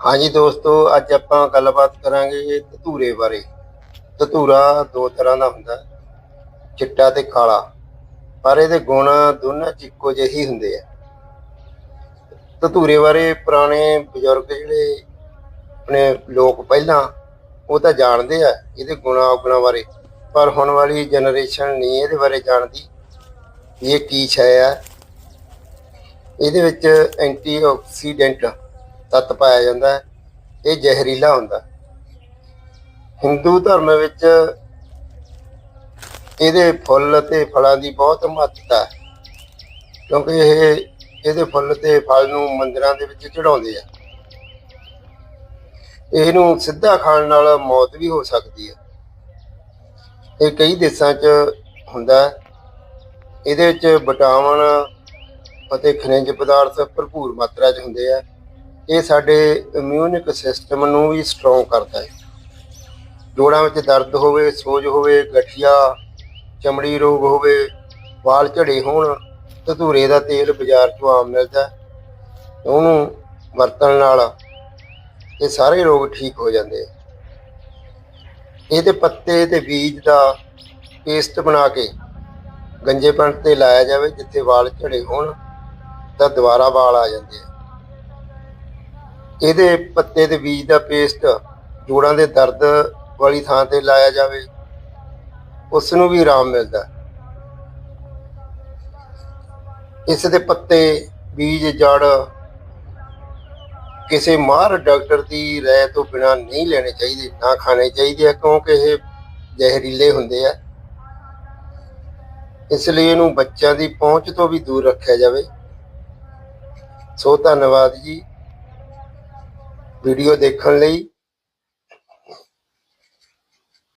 ਹਾਂਜੀ ਦੋਸਤੋ, ਅੱਜ ਆਪਾਂ ਗੱਲਬਾਤ ਕਰਾਂਗੇ ਧਤੂਰੇ ਬਾਰੇ। ਧਤੂਰਾ ਦੋ ਤਰ੍ਹਾਂ ਦਾ ਹੁੰਦਾ, ਚਿੱਟਾ ਤੇ ਕਾਲਾ, ਪਰ ਇਹਦੇ ਗੁਣ ਦੋਨਾਂ ਚ ਇੱਕੋ ਜਿਹੇ ਹੀ ਹੁੰਦੇ ਆ। ਧਤੂਰੇ ਬਾਰੇ ਪੁਰਾਣੇ ਬਜ਼ੁਰਗ ਜਿਹੜੇ ਆਪਣੇ ਲੋਕ ਪਹਿਲਾਂ, ਉਹ ਤਾਂ ਜਾਣਦੇ ਆ ਇਹਦੇ ਗੁਣਾ ਔਗੁਣਾਂ ਬਾਰੇ, ਪਰ ਹੁਣ ਵਾਲੀ ਜਨਰੇਸ਼ਨ ਨਹੀਂ ਇਹਦੇ ਬਾਰੇ ਜਾਣਦੀ ਵੀ ਇਹ ਕੀ ਸ਼ੈ ਆ ਇਹਦੇ ਵਿੱਚ ਐਂਟੀਆਕਸੀਡੈਂਟ ਤੱਤ ਪਾਇਆ ਜਾਂਦਾ ਹੈ, ਇਹ ਜ਼ਹਿਰੀਲਾ ਹੁੰਦਾ ਹਿੰਦੂ ਧਰਮ ਵਿੱਚ ਇਹਦੇ ਫੁੱਲ ਤੇ ਫਲਾਂ ਦੀ ਬਹੁਤ ਮਹੱਤਤਾ ਹੈ, ਕਿਉਂਕਿ ਇਹ ਇਹਦੇ ਫੁੱਲ ਤੇ ਫਲ ਨੂੰ ਮੰਦਰਾਂ ਦੇ ਵਿੱਚ ਚੜਾਉਂਦੇ ਆ। ਇਹਨੂੰ ਸਿੱਧਾ ਖਾਣ ਨਾਲ ਮੌਤ ਵੀ ਹੋ ਸਕਦੀ ਹੈ। ਇਹ ਕਈ ਦੇਸ਼ਾਂ 'ਚ ਹੁੰਦਾ ਹੈ। ਇਹਦੇ ਵਿੱਚ ਵਿਟਾਮਿਨ ਅਤੇ ਖਣਿਜ ਪਦਾਰਥ ਭਰਪੂਰ ਮਾਤਰਾ 'ਚ ਹੁੰਦੇ ਆ। ਇਹ ਸਾਡੇ ਇਮਿਊਨਿਕ ਸਿਸਟਮ ਨੂੰ ਵੀ ਸਟਰੋਂਗ ਕਰਦਾ ਹੈ। ਜੋੜਾਂ ਵਿੱਚ ਦਰਦ ਹੋਵੇ, ਸੋਜ ਹੋਵੇ, ਗਠੀਆ, ਚਮੜੀ ਰੋਗ ਹੋਵੇ, ਵਾਲ ਝੜੇ ਹੋਣ, ਧਤੂਰੇ ਦਾ ਤੇਲ ਬਾਜ਼ਾਰ 'ਚੋਂ ਆਮ ਮਿਲਦਾ ਉਹਨੂੰ ਵਰਤਣ ਨਾਲ ਇਹ ਸਾਰੇ ਰੋਗ ਠੀਕ ਹੋ ਜਾਂਦੇ ਆ। ਇਹਦੇ ਪੱਤੇ ਤੇ ਬੀਜ ਦਾ ਪੇਸਟ ਬਣਾ ਕੇ ਗੰਜੇਪਣ ਤੇ ਲਾਇਆ ਜਾਵੇ, ਜਿੱਥੇ ਵਾਲ ਝੜੇ ਹੋਣ, ਤਾਂ ਦੁਬਾਰਾ ਵਾਲ ਆ ਜਾਂਦੇ ਆ। ਇਹਦੇ ਪੱਤੇ ਤੇ ਬੀਜ ਦਾ ਪੇਸਟ ਜੋੜਾਂ ਦੇ ਦਰਦ ਵਾਲੀ ਥਾਂ ਤੇ ਲਾਇਆ ਜਾਵੇ ਉਸ ਨੂੰ ਵੀ ਆਰਾਮ ਮਿਲਦਾ ਹੈ। ਇਸ ਦੇ ਪੱਤੇ, ਬੀਜ, ਜੜ ਕਿਸੇ ਮਾਹਰ ਡਾਕਟਰ ਦੀ ਰਾਏ ਤੋਂ ਬਿਨਾਂ ਨਹੀਂ ਲੈਣੇ ਚਾਹੀਦੇ, ਨਾ ਖਾਣੇ ਚਾਹੀਦੇ ਆ, ਕਿਉਂਕਿ ਇਹ ਜ਼ਹਿਰੀਲੇ ਹੁੰਦੇ ਆ। ਇਸ ਲਈ ਇਹਨੂੰ ਬੱਚਿਆਂ ਦੀ ਪਹੁੰਚ ਤੋਂ ਵੀ ਦੂਰ ਰੱਖਿਆ ਜਾਵੇ। ਸੋ ਧੰਨਵਾਦ ਜੀ। ਵੀਡੀਓ ਦੇਖਣ ਲਈ